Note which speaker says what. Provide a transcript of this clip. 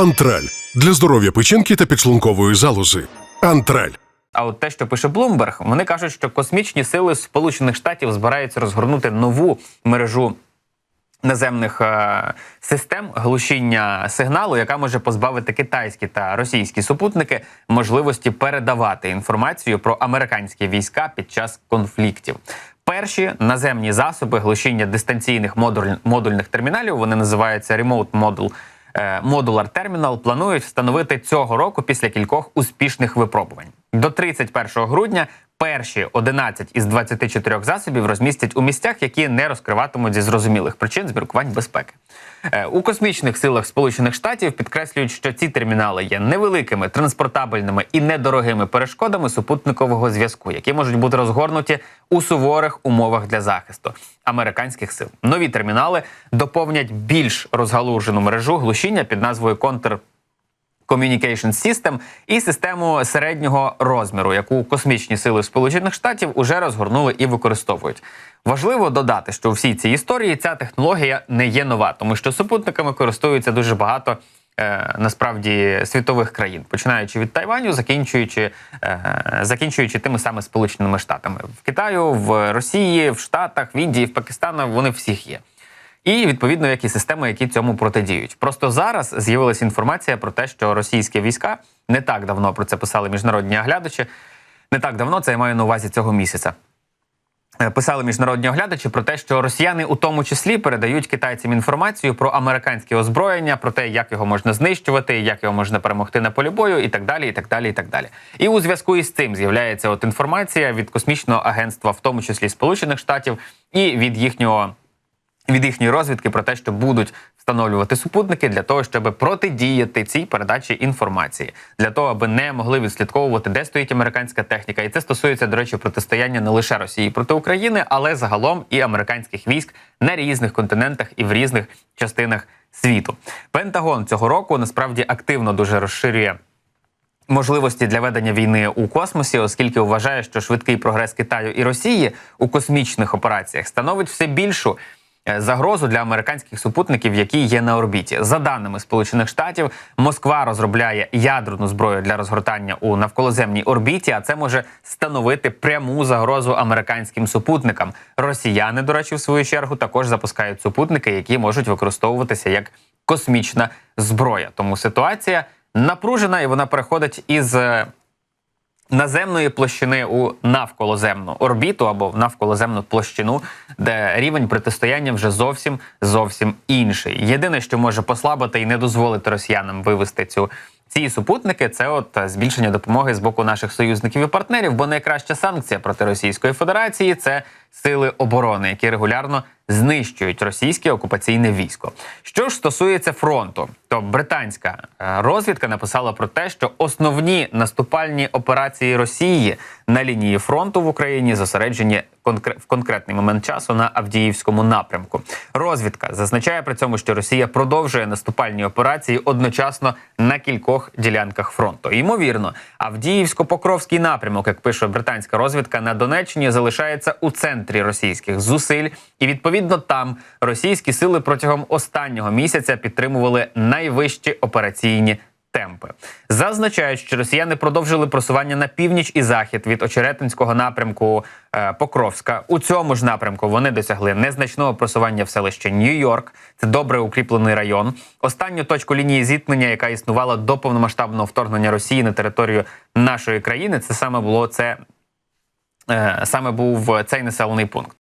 Speaker 1: Антраль для здоров'я печінки та підшлункової залози. Антраль.
Speaker 2: А от те, що пише Блумберг, вони кажуть, що космічні сили Сполучених Штатів збираються розгорнути нову мережу наземних е, систем глушіння сигналу, яка може позбавити китайські та російські супутники можливості передавати інформацію про американські війська під час конфліктів. Перші наземні засоби глушіння дистанційних модуль- модульних терміналів вони називаються Remote Module е, Modular Terminal, планують встановити цього року після кількох успішних випробувань. До 31 грудня перші 11 із 24 засобів розмістять у місцях, які не розкриватимуть зі зрозумілих причин з міркувань безпеки. Е, У космічних силах Сполучених Штатів підкреслюють, що ці термінали є невеликими, транспортабельними і недорогими перешкодами супутникового зв'язку, які можуть бути розгорнуті у суворих умовах для захисту американських сил. Нові термінали доповнять більш розгалужену мережу глушіння під назвою контр. Communication System і систему середнього розміру, яку космічні сили Сполучених Штатів уже розгорнули і використовують. Важливо додати, що у всій цій історії ця технологія не є нова, тому що супутниками користуються дуже багато. е, Насправді світових країн, починаючи від Тайваню, закінчуючи е, закінчуючи тими самими Сполученими Штатами в Китаю, в Росії, в Штатах, в Індії, в Пакистані вони всіх є. І відповідно як і системи, які цьому протидіють. Просто зараз з'явилася інформація про те, що російські війська не так давно про це писали міжнародні оглядачі. Не так давно це я маю на увазі цього місяця. Е, Писали міжнародні оглядачі про те, що росіяни у тому числі передають китайцям інформацію про американське озброєння, про те, як його можна знищувати, як його можна перемогти на полі бою, і так далі. І так далі, і так далі. І у зв'язку із цим з'являється от інформація від космічного агентства, в тому числі Сполучених Штатів, і від їхнього від їхньої розвідки про те, що будуть встановлювати супутники для того, щоб протидіяти цій передачі інформації, для того, аби не могли відслідковувати, де стоїть американська техніка. І це стосується, до речі, протистояння не лише Росії проти України, але загалом і американських військ на різних континентах і в різних частинах світу. Пентагон цього року насправді активно дуже розширює можливості для ведення війни у космосі, оскільки вважає, що швидкий прогрес Китаю і Росії у космічних операціях становить все більшу. Е, Загрозу для американських супутників, які є на орбіті, за даними Сполучених Штатів, Москва розробляє ядерну зброю для розгортання у навколоземній орбіті, а це може становити пряму загрозу американським супутникам. Росіяни, до речі, в свою чергу також запускають супутники, які можуть використовуватися як космічна зброя. Тому ситуація напружена і вона переходить із е, наземної площини у навколоземну орбіту або в навколоземну площину, де рівень протистояння вже зовсім зовсім інший. Єдине, що може послабити і не дозволити росіянам вивести цю. Ці супутники це от збільшення допомоги з боку наших союзників і партнерів, бо найкраща санкція проти Російської Федерації це сили оборони, які регулярно знищують російське окупаційне військо. Що ж стосується фронту, то британська е, розвідка написала про те, що основні наступальні операції Росії на лінії фронту в Україні зосереджені в конкретний момент часу на Авдіївському напрямку. Розвідка зазначає при цьому, що Росія продовжує наступальні операції одночасно на кількох ділянках фронту. Ймовірно, Авдіївсько-Покровський напрямок, як пише британська розвідка, на Донеччині залишається у центрі російських зусиль, і відповідно там російські сили протягом останнього місяця підтримували найвищі операційні. Темпи зазначають, що росіяни продовжили просування на північ і захід від Очеретинського напрямку е, Покровська. У цьому ж напрямку вони досягли незначного просування в селище Нью-Йорк. Це добре укріплений район. Останню точку лінії зіткнення, яка існувала до повномасштабного вторгнення Росії на територію нашої країни, це саме було це е, саме був цей населений пункт.